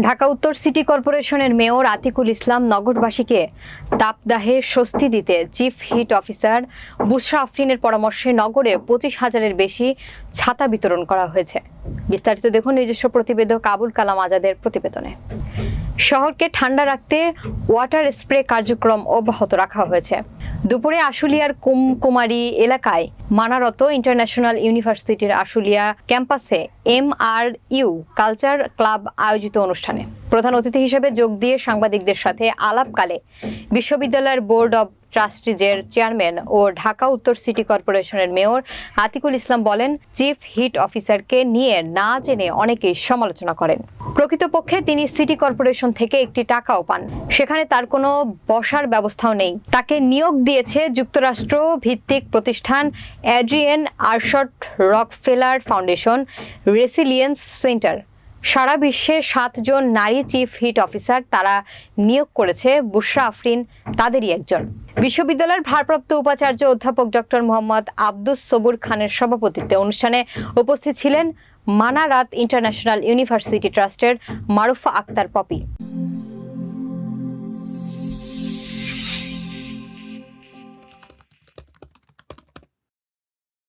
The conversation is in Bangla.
ঢাকা উত্তর সিটি কর্পোরেশনের মেয়র আতিকুল ইসলাম নগরবাসীকে তাপদাহে স্বস্তি দিতে চিফ হিট অফিসার বুশরা আফরিনের পরামর্শে নগরে পঁচিশ হাজারের বেশি ছাতা বিতরণ করা হয়েছে। বিস্তারিত দেখুন নিজস্ব প্রতিবেদক আবুল কালাম আজাদের প্রতিবেদনে। শহরকে ঠান্ডা রাখতে ওয়াটার স্প্রে কার্যক্রম অব্যাহত রাখা হয়েছে। দুপুরে আশুলিয়ার কুমকুমারী এলাকায় মানারত ইন্টারন্যাশনাল ইউনিভার্সিটির আশুলিয়া ক্যাম্পাসে M R U culture club আয়োজিত অনুষ্ঠানে। প্রধান অতিথি হিসেবে যোগ দিয়ে সাংবাদিকদের সাথে আলাপকালে বিশ্ববিদ্যালয়ের বোর্ড অব ট্রাস্টিজের চেয়ারম্যান ও ঢাকা উত্তর সিটি কর্পোরেশনের মেয়র আতিকুল ইসলাম বলেন, চিফ হিট অফিসারকে নিয়ে না জেনে অনেকেই সমালোচনা করেন। প্রকৃতপক্ষে তিনি সিটি কর্পোরেশন থেকে একটি টাকাও পান। সেখানে তার কোনো বসার ব্যবস্থাও নেই। তাকে নিয়োগ দিয়েছে যুক্তরাষ্ট্র ভিত্তিক প্রতিষ্ঠান Adrienne Arsht Rockefeller Foundation Resilience Centre. সারা বিশ্বে সাতজন নারী চিফ হিট অফিসার তারা নিয়োগ করেছে। বুশরা আফরিন তাদেরই একজন। বিশ্ববিদ্যালয়ের ভারপ্রাপ্ত উপাচার্য অধ্যাপক ডক্টর মোহাম্মদ আব্দুস সবুর খানের সভাপতিত্বে অনুষ্ঠানে উপস্থিত ছিলেন মানারাত ইন্টারন্যাশনাল ইউনিভার্সিটি ট্রাস্টের মারুফা আক্তার পপি।